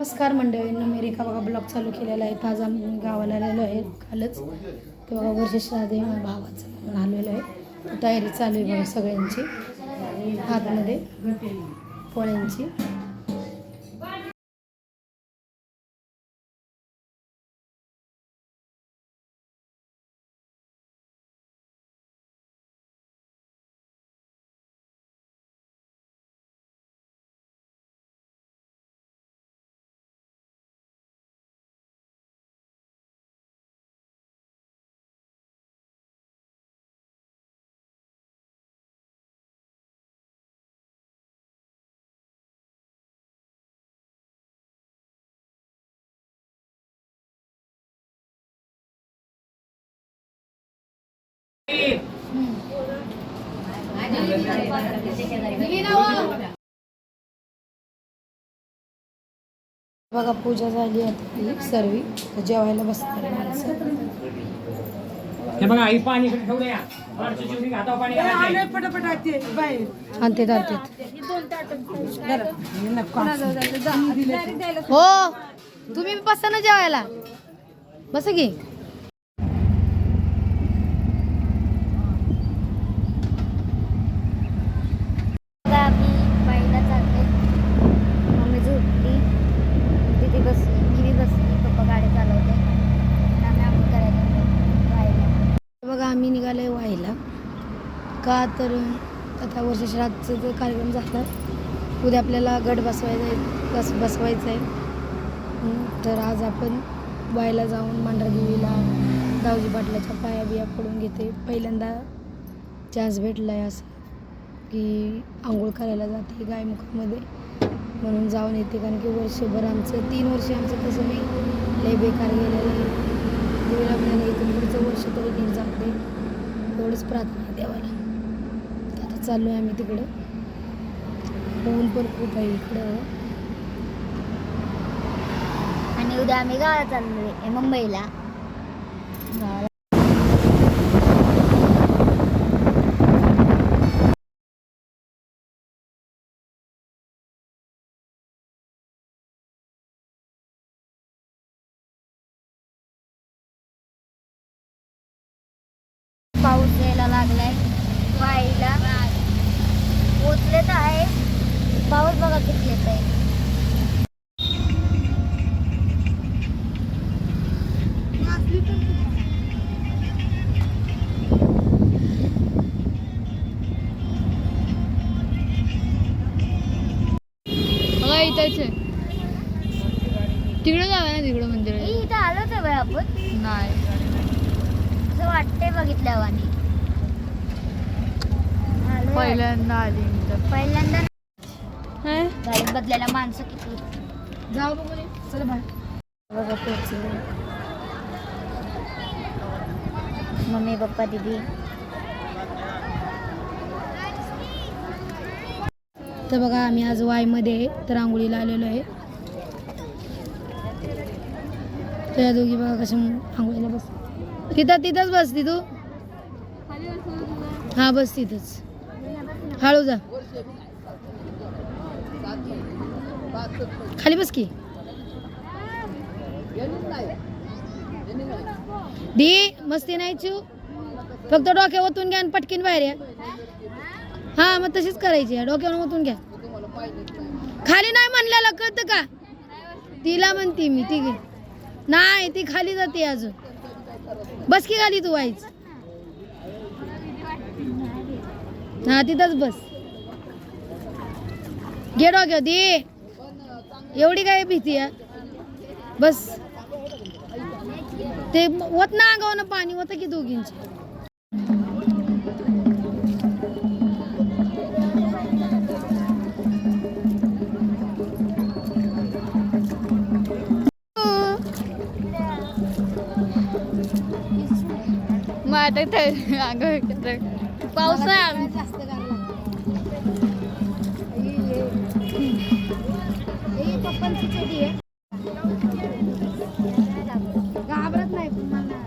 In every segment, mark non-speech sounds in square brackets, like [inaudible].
नमस्कार मंडळींना मी रेखा बघा ब्लॉग चालू केलेला आहे. आज आम्ही गावाला आलेलो आहे कालच. ते बघा वर्ष श्राद्ध भावाचं म्हणून आलेलो आहे. तयारी चालू आहे बघा सगळ्यांची. हातमध्ये पोळ्यांची. बघा पूजा झाली आता सर्वी. जेवायला बसणार आहे माणसं. हे बघा आई पाणी इकडे ठेवू द्या वरची चिवडी हातावर पाणी घालायचे. आणते आणते हो तुम्ही बसा ना जेवायला. बसा की आता आम्ही बाईला चालले मम्मी झोपली तिथे बसली मी बी बसली पप्पा गाडी चालवते आम्ही आम्ही करायला बाईला बघा आम्ही निघालोय व्हायला का तर आता वर्ष श्राद्धचा जो कार्यक्रम झाला उद्या आपल्याला गट बसवायचा आहे बस बसवायचा आहे. तर आज आपण वायला जाऊन मांढरदेवीला दावजी पाटलाच्या पाया बिया पडून घेते. पहिल्यांदा चान्स भेटला आहे असं की आंघोळ करायला जाते गायमुखामध्ये. म्हणून जाऊन येते कारण की वर्षभर आमचं तीन वर्ष आमचं तसं मी लय बेकार गेलेलं आहे. देवीला आपल्याला इथून पुढचं वर्ष तरी घेऊन जाते एवढंच प्रार्थना देवाला. चाललो आहे आम्ही तिकडं. ऊन पण खूप आहे इकडं. आणि उद्या आम्ही गावाला चाललोय ए, मुंबईला. गावाला पाऊस यायला लागलाय वाईला पोचले तर आहे पाऊस बघा किती येत आहे तिकडं जाऊया ना तिकडं मंदिर. इथं आलोच आहे बाई आपण. नाही. असं वाटतंय आलोय. पहिल्यांदा आली पहिल्यांदा बदलायला माणसं किती जाऊ बघू. चला बाहेर बघा पोहोचले मम्मी पप्पा दीदी. तर बघा आम्ही आज वायमध्ये तर आंघोळीला आलेलो आहे. तर या दोघी बघा कशा आंघोळीला बस तिथं तिथंच बस तू हा बस तिथंच. हळू जा. खाली बस की. दी मस्ती नाही चू. फक्त डोक्या ओतून घ्या आणि पटकीन बाहेर या. हा मग तशीच करायची आहे. डोक्यावर ओतून घ्या. खाली नाही म्हणलेलं कळतं का? तिला म्हणते मी ती घे. नाही ती खाली जाते अजून. बस की खाली तू व्हायच हा तिथंच बस. घे डोक्यावर दे. एवढी काय भीती आहे? बस. ते ओत ना अंगावर पाणी होतं की दोघींची? पाऊस आहे. पप्पांची चेडी आहे. घाबरत नाही पण मला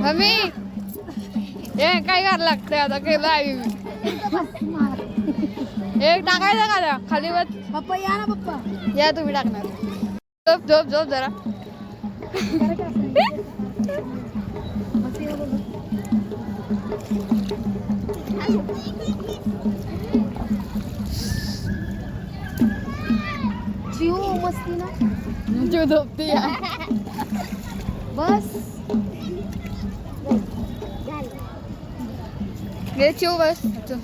मम्मी हे काय करायला लागतंय आता? केलं आहे मी? एक टाकायचं का त्या? खाली वर पप्पा या ना पप्पा. या तुम्ही टाकणार. झोप झोप झोप जरा. चिव मस्ती ना जीव झोपते या बस घे चिव बस चल.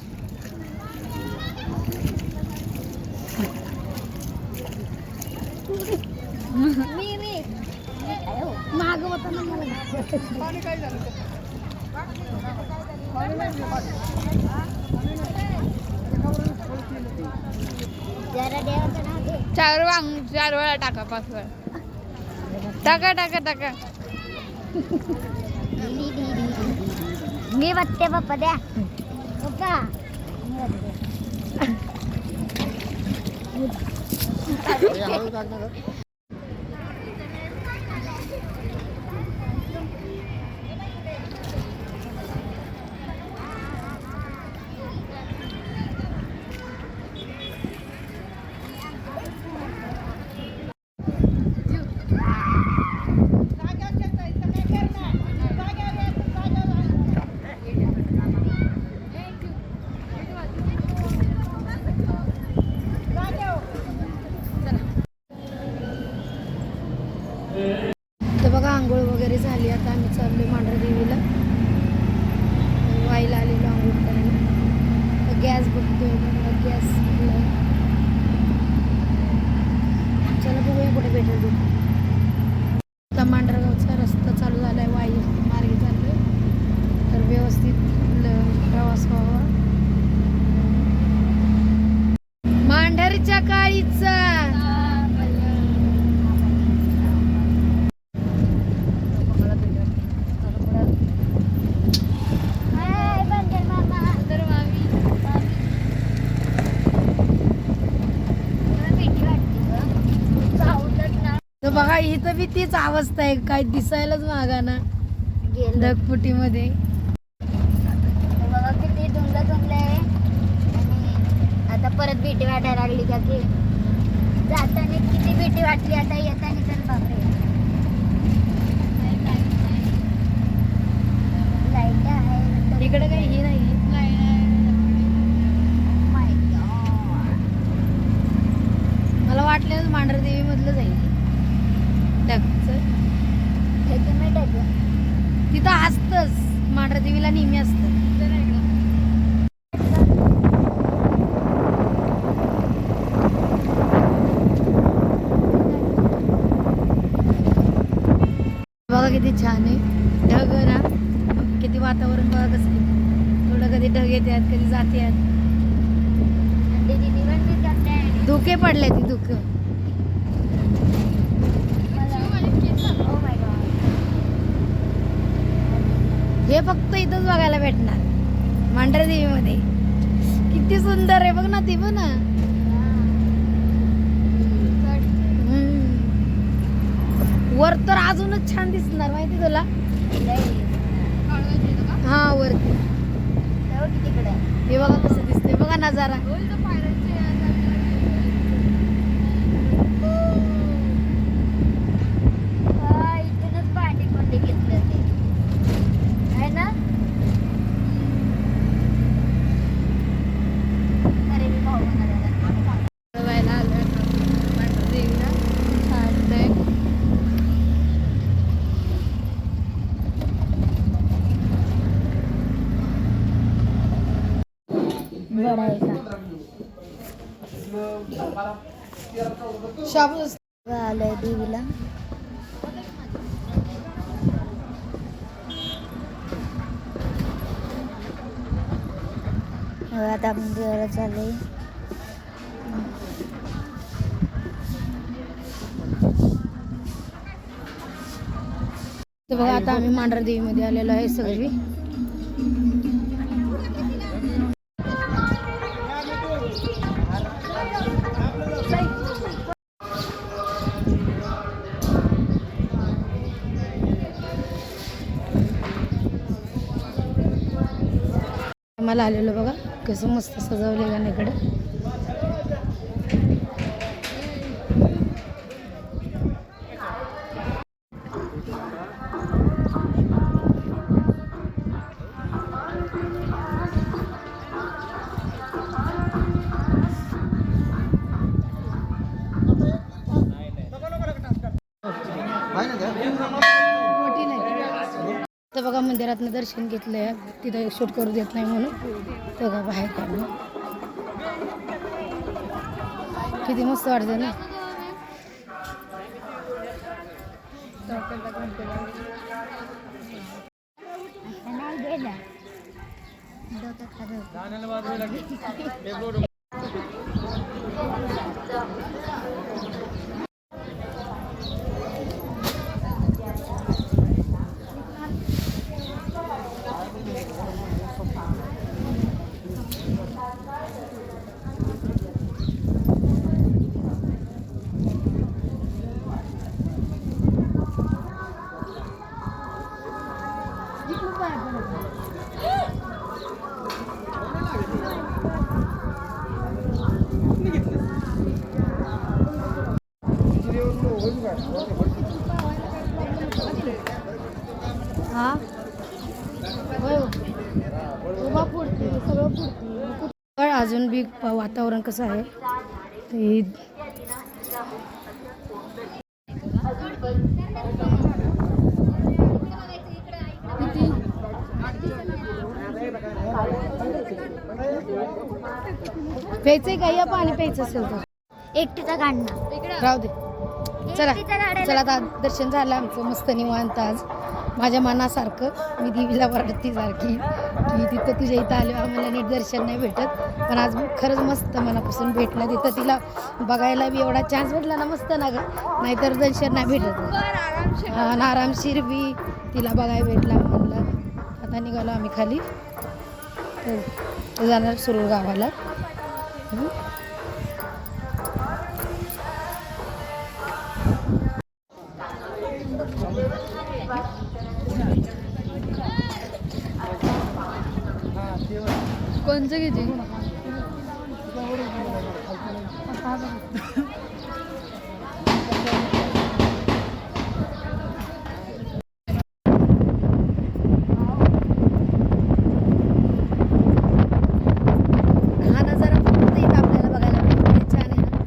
मी मी माग होता ना चार वांग चार वेळा टाका पाच वेळा. टाका टाका टाका. मी बघते पप्पा द्या. पप्पा मी बघते. तर बघा आंघोळ वगैरे झाली आता आम्ही चाललोय मांढरा देवीला वाईला आलेलो आंघोळ करायला गॅस बघतोय गॅस चला बघूया कुठे भेटेल तिथे आता मांढरगावचा रस्ता चालू झाला आहे वाई मार्गे चाललोय तर व्यवस्थित ल- प्रवास व्हावा मांढरच्या काळीचा हाय, बंदर मामा. मला भीती वाटते गं. चावलं ना. तर बघा इथं बी तीच अवस्था आहे. काय दिसायलाच मागा ना. गेलं. ढगफुटीमध्ये बघा किती धुंदलं धुंदलं आहे. आणि आता परत भीती वाटायला लागली का की जाताना किती भीती वाटली आता येताना तर बापरे लाइट आहे नंतर- इकडे काही हे नाही Oh my God. मला वाटलं मांढरदेवी मधलं जाईल ढगचं हे तुम्ही टाकलं. तिथं असतंच मांढरदेवीला नेहमी असतं बघा किती छान आहे. ढग ना. किती वातावरण बघा कसं आहे. थोडं कधी ढग येतात कधी जाते आहेत. धुके पडले ती धुक. हे फक्त इथंच बघायला भेटणार. मांढरदेवीमध्ये किती सुंदर आहे. बघ ना ती बघ ना हम्म. वर तर अजूनच छान दिसणार माहिती तुला. हा वरती. हे बघा कसं दिसतंय. बघा नजारा हा, इथूनच भांडी कोणते घेतलं ते आहे ना अरे मी भाऊ म्हणाला. व्हायला आलोय मांढरदेवीला छान वाटतंय. बरं आहे का शाबूस आलंय देवीला. आता आपण देवाला चाललोय बघा आता आम्ही मांढरदेवीमध्ये आलेलो आहे सगळी. मला आलेलो बघा. कसं मस्त सजवलेलं गाण्याकडं. मंदिरातनं दर्शन घेतलंय. तिथं शूट करू देत नाही म्हणून. तर बघा बाहेर काढलं किती मस्त वाटतं ना. नाही [laughs] गेला डोक्यात खरं हा होय हो. उभा फुडते सगळं फुडते पण अजून बी प- वातावरण कसं आहे? ते प्यायचंय का? या पाणी प्यायचं असेल तर. एकटीचा काढणार राहू दे. चला. चला आता दर्शन झालं आमचं. मस्त निवांत आज. माझ्या मनासारखं मी देवीला वरडती सारखी की तिथं तुझ्या इथं आलो आम्हाला नीट दर्शन नाही भेटत. पण आज खरंच मस्त मनापासून भेटलं तिथं. तिला बघायला बी एवढा चान्स भेटला ना मस्त ना गं. नाहीतर दर्शन नाही भेटत. आणि आरामशीर बी तिला बघायला भेटला म्हणलं. आता निघालो आम्ही खाली. तर तर जाणार सुरू गावाला. हा नजारा फक्त इथं आपल्याला बघायला भेटतो छान आहे ना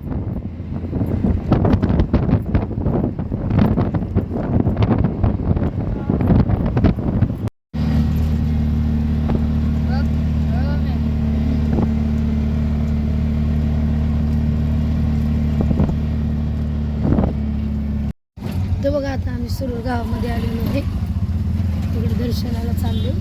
तर बघा आता आम्ही सुरूर गावामध्ये आलेलो आहे. तिकडे दर्शनाला चाललो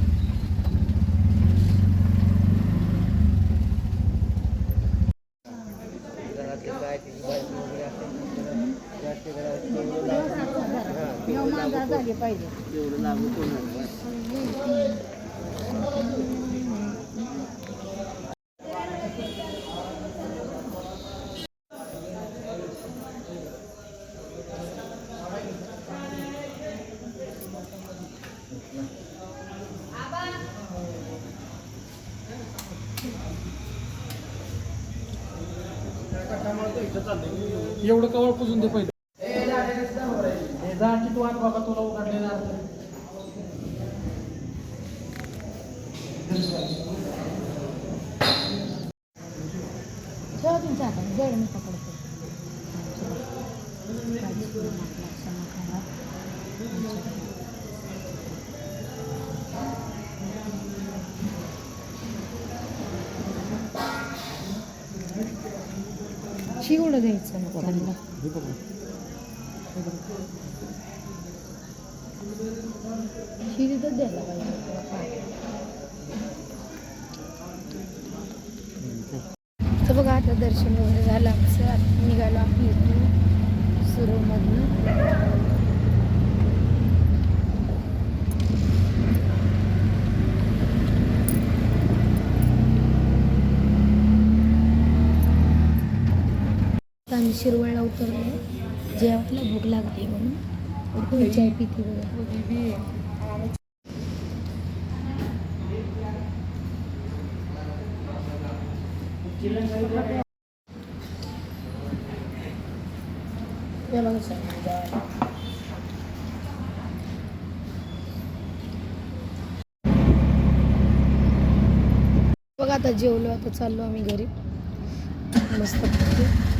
झाले पाहिजे एवढं कवळ पुजून दे पहिले. हे जा की तू आत बाबा तुला उघडलेला ठेवा तुमच्या हातात जड मी पकडतो. शिवडं द्यायचं नको त्यांना. शिरीतच द्यायला पाहिजे. तर बघा आता दर्शन वगैरे झालं आमचं. आता निघालो आम्ही इथून सुरूमधनं शिरवळला उतरले जेवायला भूक लागली म्हणून. चाय पिती बघा. आता जेवलो आता चाललो आम्ही घरी. मस्त